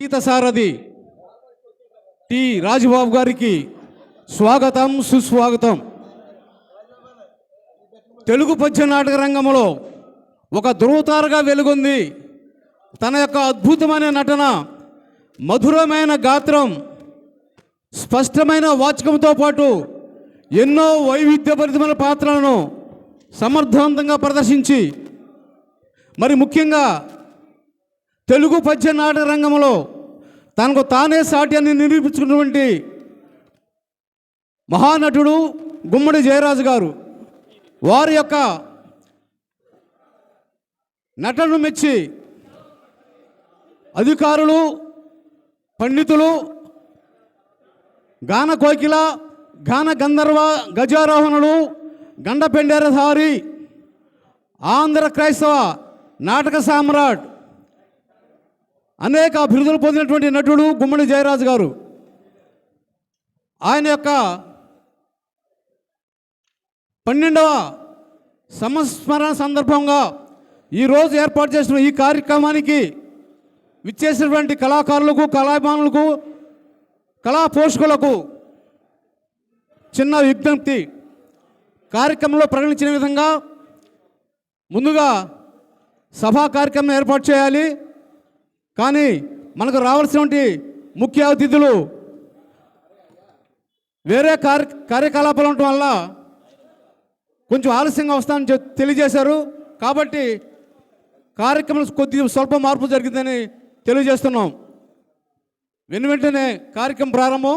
గీత సారథి T Rajubabu గారికి స్వాగతం సుస్వాగతం. తెలుగు పద్య నాటక రంగంలో ఒక ధృవతారగా వెలుగొంది. తన యొక్క అద్భుతమైన నటన మధురమైన గాత్రం స్పష్టమైన వాచకంతో పాటు ఎన్నో వైవిధ్యభరితమైన పాత్రలను సమర్థవంతంగా ప్రదర్శించి మరి ముఖ్యంగా తెలుగు పద్య నాటక రంగంలో తనకు తానే సాఠ్యాన్ని నిరూపించుకున్నటువంటి మహానటుడు గుమ్మడి జయరాజు గారు. వారి యొక్క నటనను మెచ్చి అధికారులు పండితులు గాన కోకిల గాన గంధర్వ గజారోహణులు గండపెండేరధారి ఆంధ్ర క్రైస్తవ నాటక సామ్రాట్ అనేక అభివృద్ధులు పొందినటువంటి నటుడు గుమ్మడి జయరాజు గారు. ఆయన యొక్క పన్నెండవ సంస్మరణ సందర్భంగా ఈరోజు ఏర్పాటు చేసిన ఈ కార్యక్రమానికి విచ్చేసినటువంటి కళాకారులకు కళాభిమానులకు కళా పోషకులకు చిన్న విజ్ఞప్తి. కార్యక్రమంలో ప్రకటించిన విధంగా ముందుగా సభా కార్యక్రమం ఏర్పాటు చేయాలి. కానీ మనకు రావాల్సినటువంటి ముఖ్య అతిథులు వేరే కార్య కార్యకలాపాలు ఉండటం వల్ల కొంచెం ఆలస్యంగా వస్తామని చె తెలియజేశారు. కాబట్టి కార్యక్రమం కొద్దిగా స్వల్ప మార్పు జరిగిందని తెలియజేస్తున్నాం. వెను వెంటనే కార్యక్రమం ప్రారంభం.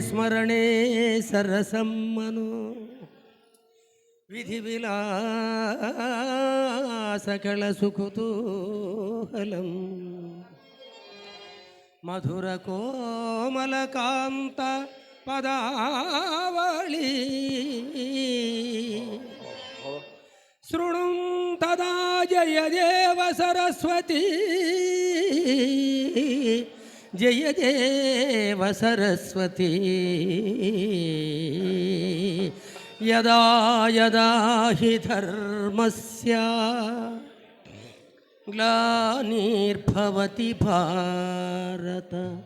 ಸ್ಮರಣೆ ಸರಸಮ್ಮನು. ವಿಧಿ ವಿಲಾಸಕಳ ಸುಖುತೂಹಲ ಮಧುರ ಕೋಮಲ ಕಾಂತ ಪದಾವಳಿ. శృణుం తదా జయ దేవ సరస్వతి. జయ దేవ సరస్వతి. యదా యదా హి ధర్మస్య. గ్లానిర్భవతి భారత.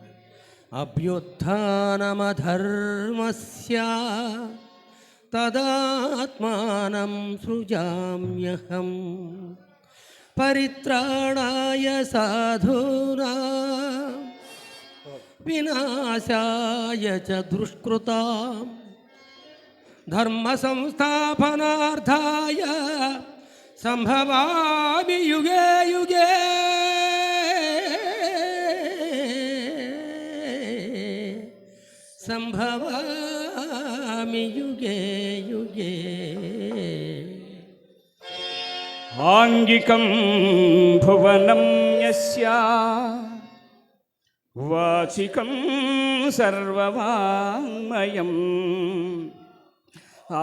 అభ్యుత్నమధర్మస్య तदात्मानं सृजाम्यहं। परित्राणाय साधुना। विनाशाय च दुष्कृता। धर्म संस्थापनार्थाय संभवामि युगे युगे। सम्भवा సంభవామి యుగే యుగే. ఆంగికం భువనం యస్య వాచికం సర్వవాङ्మయం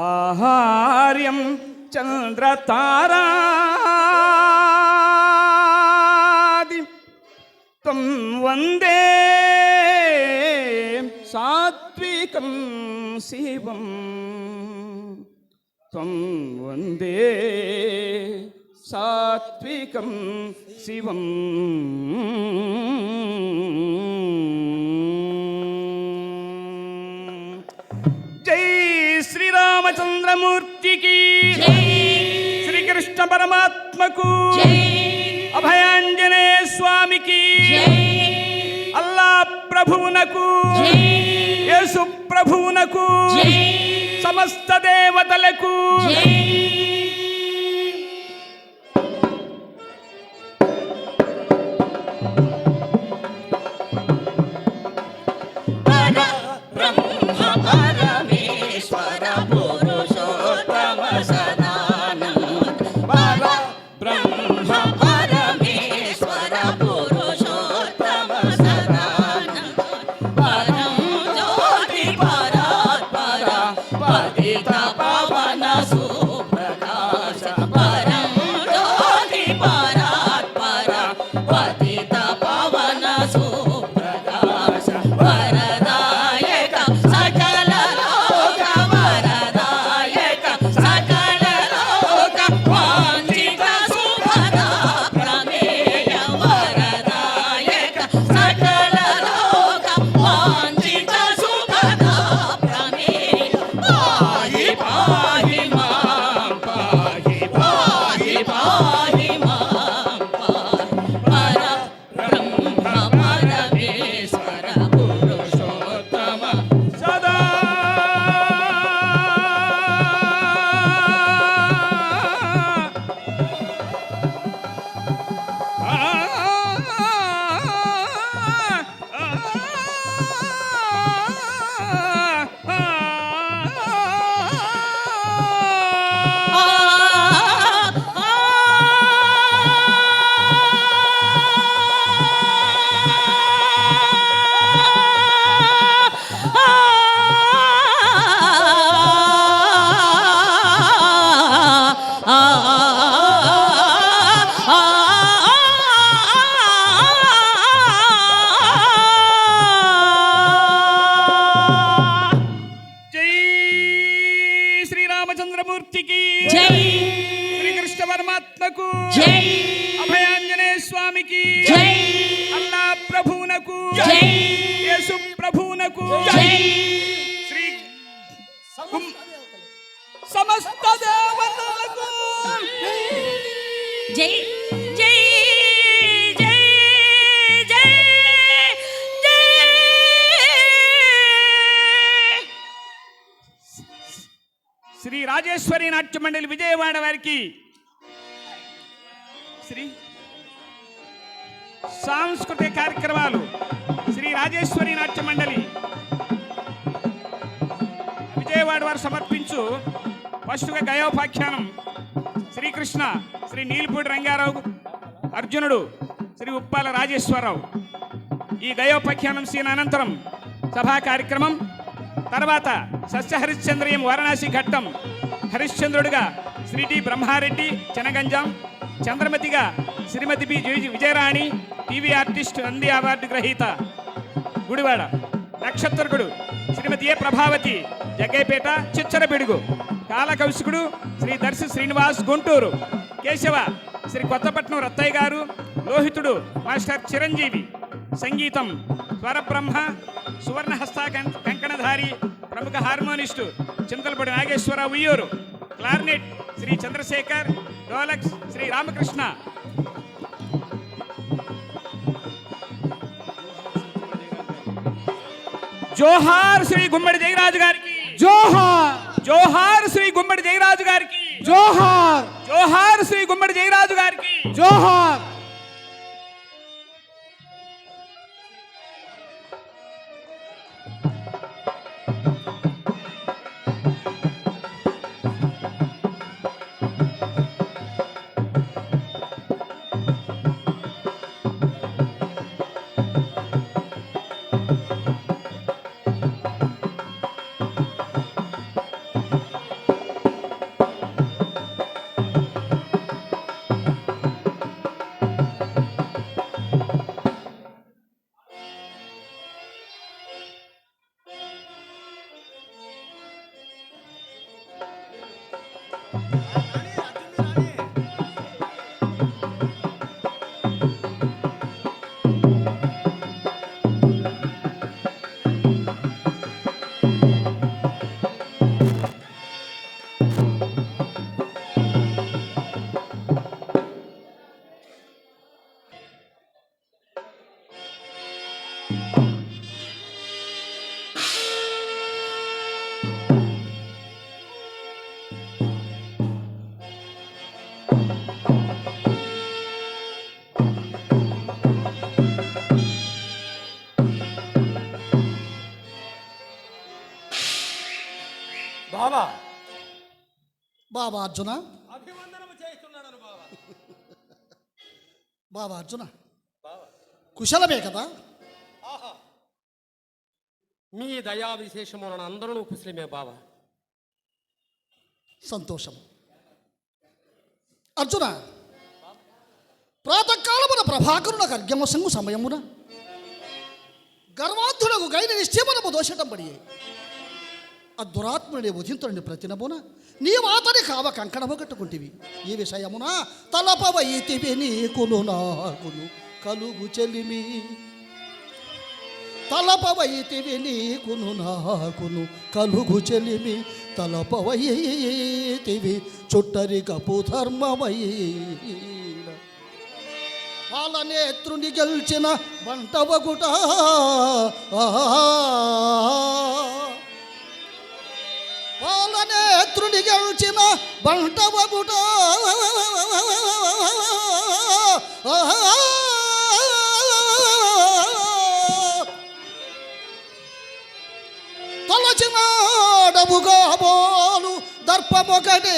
ఆహార్యం చంద్రతారాది త్వం వందే సాత్వికం శివం త్వం వందే సాత్వికం శివం జై శ్రీరామచంద్రమూర్తికి శ్రీకృష్ణ పరమాత్మకు అభయాంజనేయ స్వామికి అల్లా ప్రభువునకు యేసు ప్రభువునకు సమస్త దేవతలకు. పరమేశ్వర జై జై జై జై జై. శ్రీ రాజేశ్వరి నాట్య మండలి విజయవాడ వారికి శ్రీ సాంస్కృతిక కార్యక్రమాలు శ్రీ రాజేశ్వరి నాట్య మండలి విజయవాడ వారు సమర్పించు ఫస్ట్గా గయోపాఖ్యానం శ్రీకృష్ణ శ్రీ నీలిపూడి రంగారావు అర్జునుడు శ్రీ ఉప్పాల రాజేశ్వరరావు. ఈ గయోపాఖ్యానం సీన్ అనంతరం సభా కార్యక్రమం తర్వాత సస్య హరిశ్చంద్రయం వారణాసి ఘట్టం హరిశ్చంద్రుడిగా Shri D Brahmareddy చెనగంజాం చంద్రమతిగా Srimati B Jaya- Vijayarani TV artist Nandi award గ్రహీత గుడివాడ. నక్షత్రకుడు శ్రీమతి ఏ ప్రభావతి జగ్గైపేట చిచ్చరపిడుగు కాలకౌశికుడు శ్రీ దర్శి శ్రీనివాస్ గుంటూరు. కేశవ శ్రీ కొత్తపట్నం రత్తయ్య గారు లోహితుడు మాస్టర్ చిరంజీవి. సంగీతం స్వరబ్రహ్మ సువర్ణహస్త కం- కంకణధారి ప్రముఖ హార్మోనిస్టు చింతలపూడి నాగేశ్వర ఉయ్యూరు. క్లార్నెట్ శ్రీ చంద్రశేఖర్ డోలక్స్ శ్రీ రామకృష్ణ. జోహార్ శ్రీ గుమ్మడి జయరాజు గారికి. జోహార్! జోహార్ శ్రీ గుమ్మడి జయరాజు గారికి జోహార్ జోహార్ శ్రీ గుమ్మడి జయరాజు గారికి జోహార్ బావా బాబా అర్జున అభివందనము చేస్తున్నాను బావా బాబా అర్జున కుశలమే కదా మీ దయా విశేషములను అందరూ కుశలమే బావ. సంతోషం. అర్జున ప్రాతకాలమున ప్రభాకరున ఖర్గమసంగు సమయమున గర్వాధులకు గైన నిశ్చయమునము దోషటం పడి ఆ దురాత్ముడి ఉదింతుడి ప్రతినమున నీ మాతని కావ కంకణము కట్టుకుంటివి. ఈ విషయమున తలపవైతివి నీకును నాకును కలుగు చెలిమి. తలపవైతివి నీకును నాకును కలుగు చెలిమి తలపవైతివి చుట్టరికపు ధర్మమై పాలనేత్రుని గెలిచిన వంటవగుట పాలనేత్రుని గెలిచిన వంటవగుట ఆహా బోలు దర్పమొకటే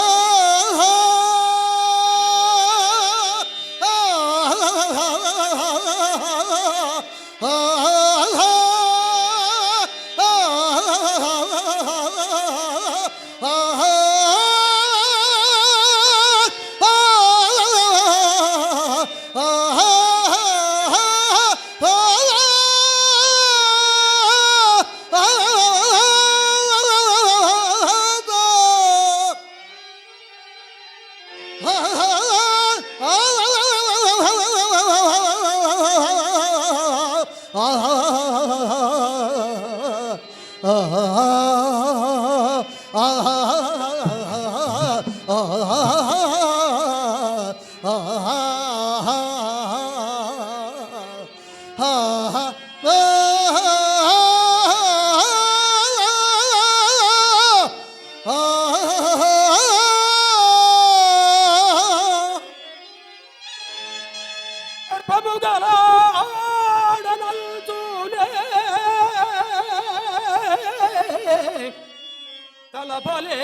啊啊啊、తలపలే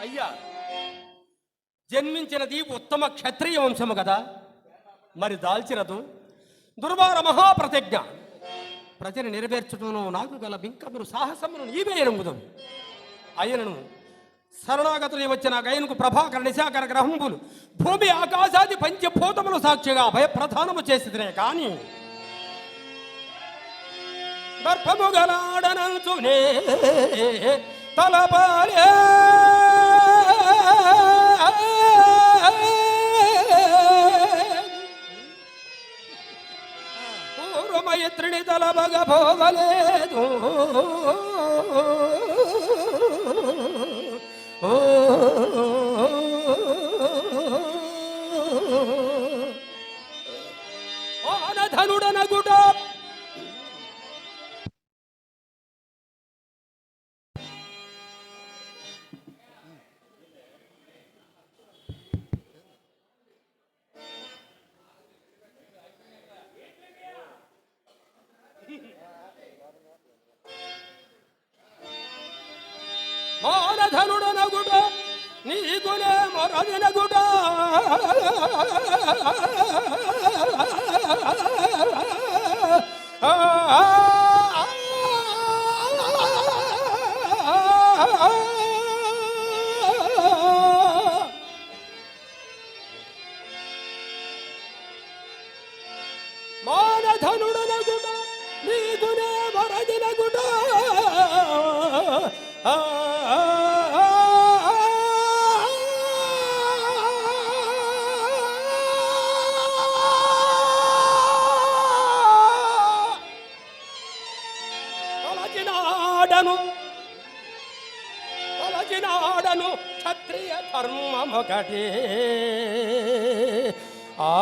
అయ్యా జన్మించినది ఉత్తమ క్షత్రియ వంశము కదా. మరి దాల్చినదు. దుర్వార మహాప్రతిజ్ఞ. ప్రజని నెరవేర్చడంలో నాకు గల బింకమును సాహసమును నీవే ఎరుగుదాం ఆయనను శరణాగతులు వచ్చిన గయనకు ప్రభాకర నిశాకర గ్రహంబులు భూమి ఆకాశాది పంచభూతములు సాక్షిగా భయప్రధానము చేసిదినే కానీ దర్పము గలాడనంచునే తలపాలే పూర్వమయత్రిణి తలబగ పోవలేదు ఓ ధనుడనగుట మానధనుడనగుట నీకునే మొరదినగుట మానధనుడనగుట నీకునే మొరదినగుట ఆ. কাটে আ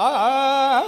ah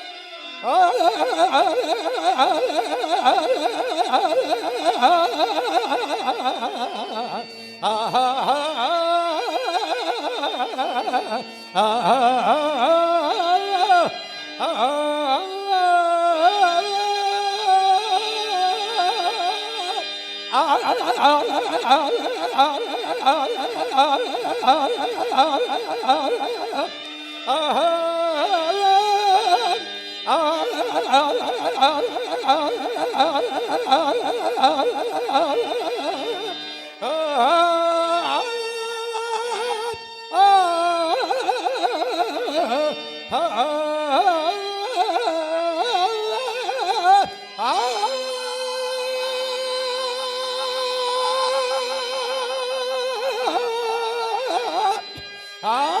아하 Ah!